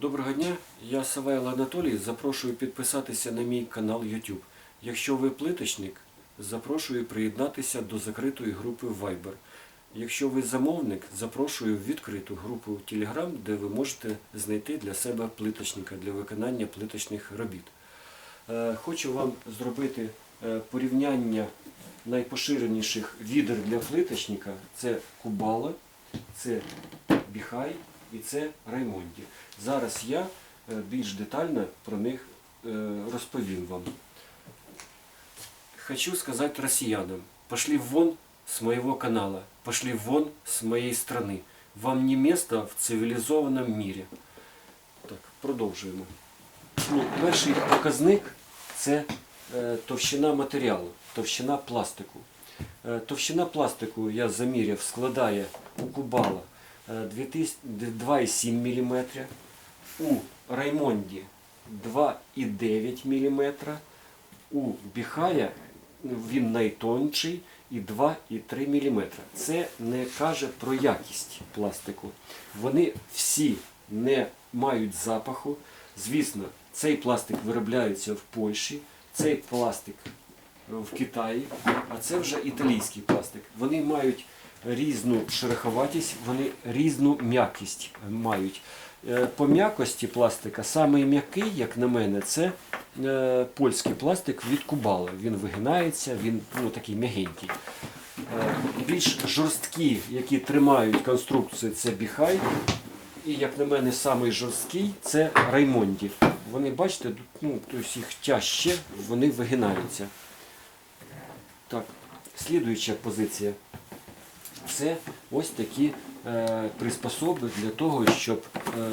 Доброго дня, я Савайло Анатолій. Запрошую підписатися на мій канал YouTube. Якщо ви плиточник, запрошую приєднатися до закритої групи Viber. Якщо ви замовник, запрошую в відкриту групу Telegram, де ви можете знайти для себе плиточника для виконання плиточних робіт. Е, Хочу вам зробити е, порівняння найпоширеніших відер для плиточника. Це Кубала, це Біхай і це Раймонді. Зараз я е, більш детально про них е, розповім вам. Хочу сказать россиянам, пошли вон с моего канала, пошли вон с моей страны. Вам не место в цивілізованому мірі. Так, продовжуємо. Ну, перший показник це е, товщина матеріалу, товщина пластику. Товщина пластику я заміряв, складає у Кубала 2000 2,7 мм, у Раймонді 2,9 мм, у Біхая він найтонший і 2,3 мм. Це не каже про якість пластику. Вони всі не мають запаху. Звісно, цей пластик виробляється в Польщі, цей пластик в Китаї, а це вже італійський пластик. Вони мають різну шероховатість, вони різну м'якість мають. Е, По м'якості пластика самий м'який, як на мене, це е, польський пластик від Кубала. Він вигинається, він ну, такий м'ягенький. Е, Більш жорсткі, які тримають конструкцію, це біхай. І, як на мене, самий жорсткий це Раймонді. Вони, бачите, ну, тобто їх тяжче, вони вигинаються. Так, слідуюча позиція. Це ось такі е, приспособи для того, щоб е,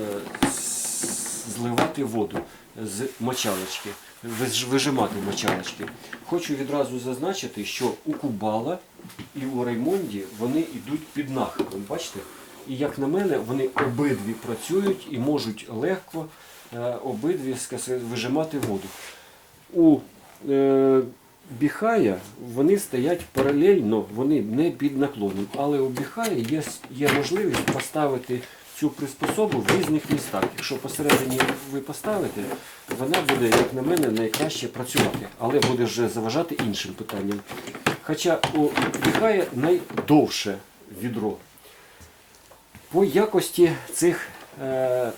зливати воду з мочалочки, вижимати мочалочки. Хочу відразу зазначити, що у Кубала і у Раймонді вони йдуть під нахилом. Бачите? І як на мене, вони обидві працюють і можуть легко е, обидві вижимати воду. У Біхая вони стоять паралельно, вони не під наклоном. Але у Біхая є, є можливість поставити цю приспособу в різних містах. Якщо посередині ви поставите, вона буде, як на мене, найкраще працювати, але буде вже заважати іншим питанням. Хоча у Біхая найдовше відро. По якості цих е,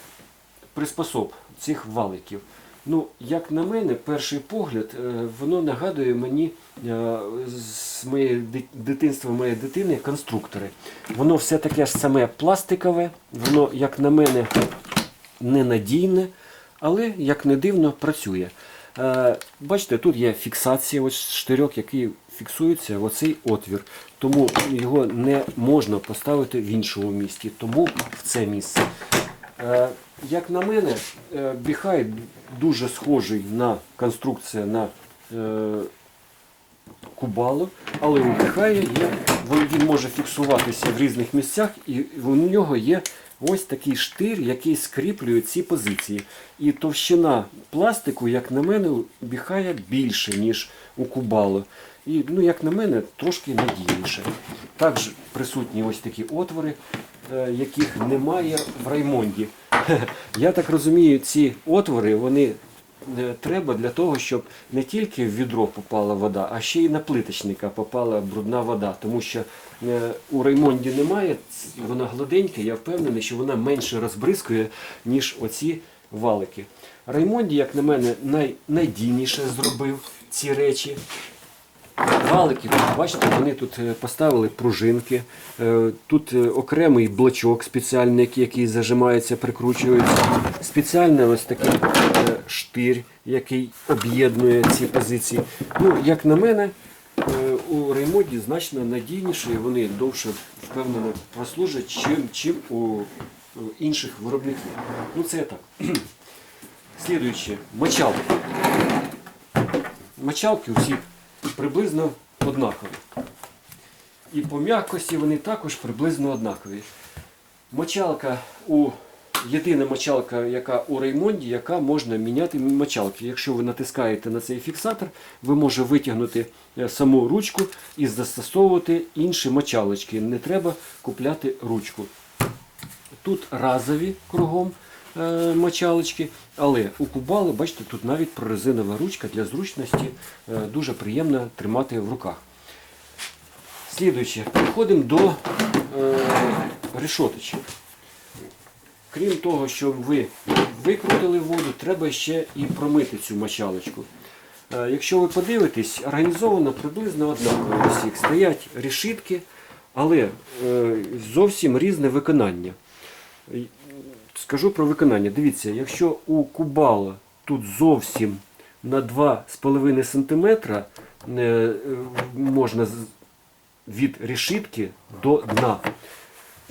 приспособ, цих валиків. Ну, як на мене, перший погляд, е, воно нагадує мені е, з моєї дитинства моєї дитини конструктори. Воно все таке ж саме пластикове, воно, як на мене, ненадійне, але, як не дивно, працює. Е, Бачите, тут є фіксація, ось штирьок, який фіксується в оцей отвір. Тому його не можна поставити в іншому місці, тому в це місце. Е, Як на мене, е, Біхай дуже схожий на конструкцію на е, Кубалу, але у Біхая є, він може фіксуватися в різних місцях, і у нього є ось такий штир, який скріплює ці позиції. І товщина пластику, як на мене, у Біхая більше, ніж у Кубалу. І, ну, як на мене, трошки надійніше. Також присутні ось такі отвори, яких немає в Раймонді. Я так розумію, ці отвори вони е, треба для того, щоб не тільки в відро попала вода, а ще й на плиточника попала брудна вода. Тому що е, у Раймонді немає, вона гладенька, я впевнений, що вона менше розбризкує, ніж оці валики. Раймонді, як на мене, найнадійніше зробив ці речі. Валики, бачите, вони тут е, поставили пружинки. Е, Тут е, окремий блочок спеціальний, який- зажимається, прикручується. Спеціальний ось такий штир, який об'єднує ці позиції. Ну, як на мене, у ремонті значно надійніше і вони довше впевнено прослужать, чим, чим у інших виробників. Ну це так. Слідуюче, мочалки. Мочалки у всіх приблизно однакові. І по м'якості вони також приблизно однакові. Мочалка у єдина мочалка, яка у Реймонді, яка можна міняти мочалки. Якщо ви натискаєте на цей фіксатор, ви можете витягнути е, саму ручку і застосовувати інші мочалочки. Не треба купляти ручку. Тут разові кругом, мочалочки. Але у кубали, бачите, тут навіть прорезинова ручка для зручності е, дуже приємно тримати в руках. Слідуюче, переходимо до е, решоточок. Крім того, що ви викрутили воду, треба ще і промити цю мочалочку. Е, Якщо ви подивитесь, організовано приблизно однаково у всіх. Стоять решітки, але е, зовсім різне виконання. Е, Скажу про виконання. Дивіться, якщо у кубала тут зовсім на 2,5 см е, можна від решітки до дна,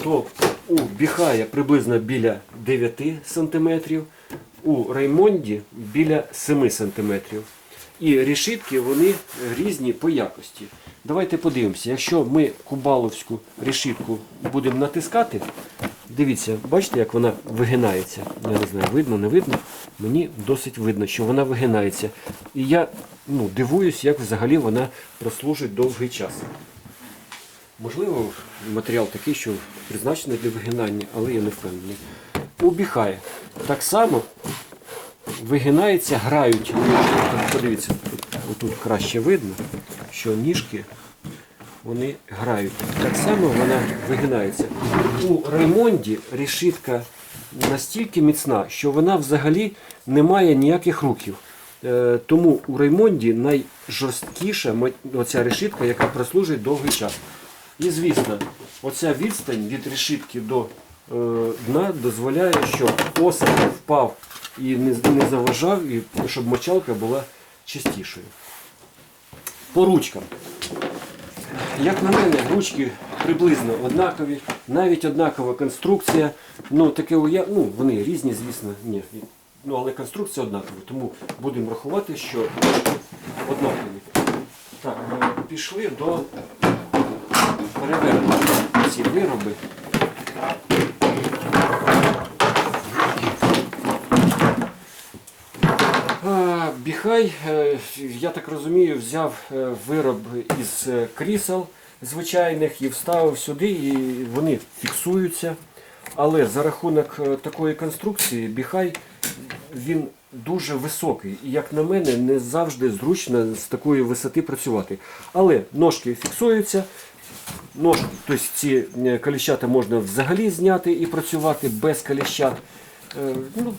то у Біхая приблизно біля 9 см, у Реймонді біля 7 см. І решітки вони різні по якості. Давайте подивимося, якщо ми кубаловську решітку будемо натискати, дивіться, бачите, як вона вигинається. Я не знаю, видно, не видно. Мені досить видно, що вона вигинається. І я ну, дивуюсь, як взагалі вона прослужить довгий час. Можливо, матеріал такий, що призначений для вигинання, але я не впевнений. У Біхая так само вигинається, грають. Подивіться, тут, тут краще видно, що ніжки вони грають. Так само вона вигинається. У Раймонді решітка настільки міцна, що вона взагалі не має ніяких рухів. Е, Тому у Раймонді найжорсткіша оця решітка, яка прослужить довгий час. І звісно, оця відстань від решітки до е, дна дозволяє, щоб осад впав і не заважав, і щоб мочалка була чистішою. По ручкам. Як на мене, ручки приблизно однакові, навіть однакова конструкція. Ну, таке уя... ну, вони різні, звісно, ні. Ну, але конструкція однакова, тому будемо рахувати, що однакові. Так, е, пішли до перевернення ці вироби. Біхай, е, я так розумію, взяв е, вироб із е, крісел звичайних і вставив сюди, і вони фіксуються. Але за рахунок такої конструкції Біхай він дуже високий. І, як на мене, не завжди зручно з такої висоти працювати. Але ножки фіксуються, ножки, тобто ці коліщата можна взагалі зняти і працювати без коліщат. Е, Ну,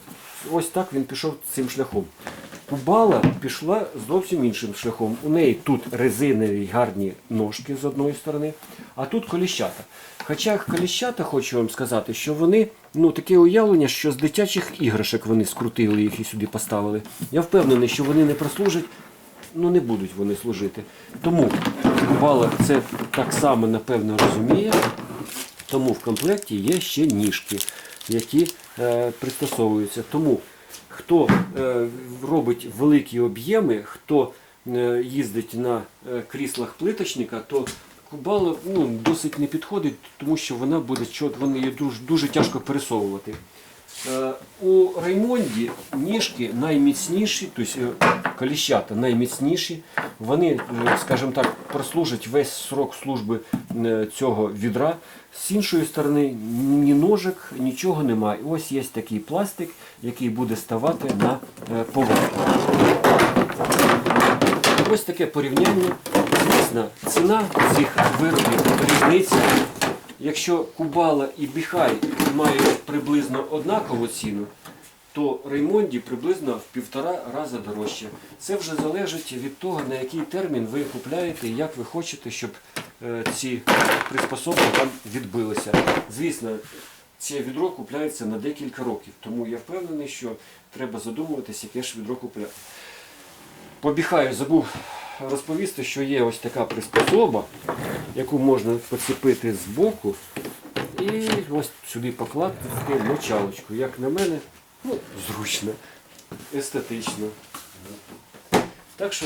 ось так він пішов цим шляхом. Кубала пішла зовсім іншим шляхом. У неї тут резинові гарні ножки з одної сторони, а тут коліщата. Хоча коліщата, хочу вам сказати, що вони ну, таке уявлення, що з дитячих іграшок вони скрутили їх і сюди поставили. Я впевнений, що вони не прослужать, ну не будуть вони служити. Тому Кубала це так само напевно розуміє. Тому в комплекті є ще ніжки, які е, пристосовуються. Тому хто е, робить великі об'єми, хто е, їздить на е, кріслах плиточника, то кубала ну, досить не підходить, тому що вона буде вони її дуже, дуже тяжко пересовувати. Е, У Раймонді ніжки найміцніші, тобто коліщата найміцніші. Вони, е, скажімо так, прослужать весь срок служби цього відра. З іншої сторони, ні ножик, нічого немає. Ось є такий пластик, який буде ставати на поверхню. Ось таке порівняння. Звісно, ціна цих виробів різниця. Якщо Кубала і Біхай мають приблизно однакову ціну, то Реймонді приблизно в півтора рази дорожче. Це вже залежить від того, на який термін ви купляєте і як ви хочете, щоб е, ці приспособи вам відбилися. Звісно, це відро купляється на декілька років, тому я впевнений, що треба задумуватися, яке ж відро купляти. Побіхаю, забув розповісти, що є ось така приспособа, яку можна поцепити з боку і ось сюди покласти мочалочку. Як на мене, ну, зручно, естетично. Так що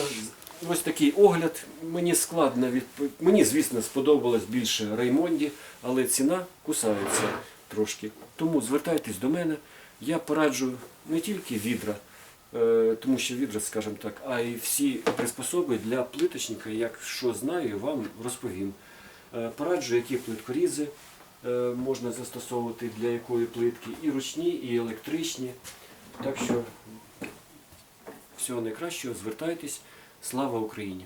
ось такий огляд. Мені складно відп... Мені, звісно, сподобалось більше Реймонді, але ціна кусається трошки. Тому звертайтесь до мене. Я пораджу не тільки відра, е, тому що відра, скажімо так, а й всі приспособи для плиточника, якщо знаю, вам розповім. Е, Пораджу, які плиткорізи, можна застосовувати для якої плитки, і ручні, і електричні. Так що всього найкращого, звертайтесь. Слава Україні!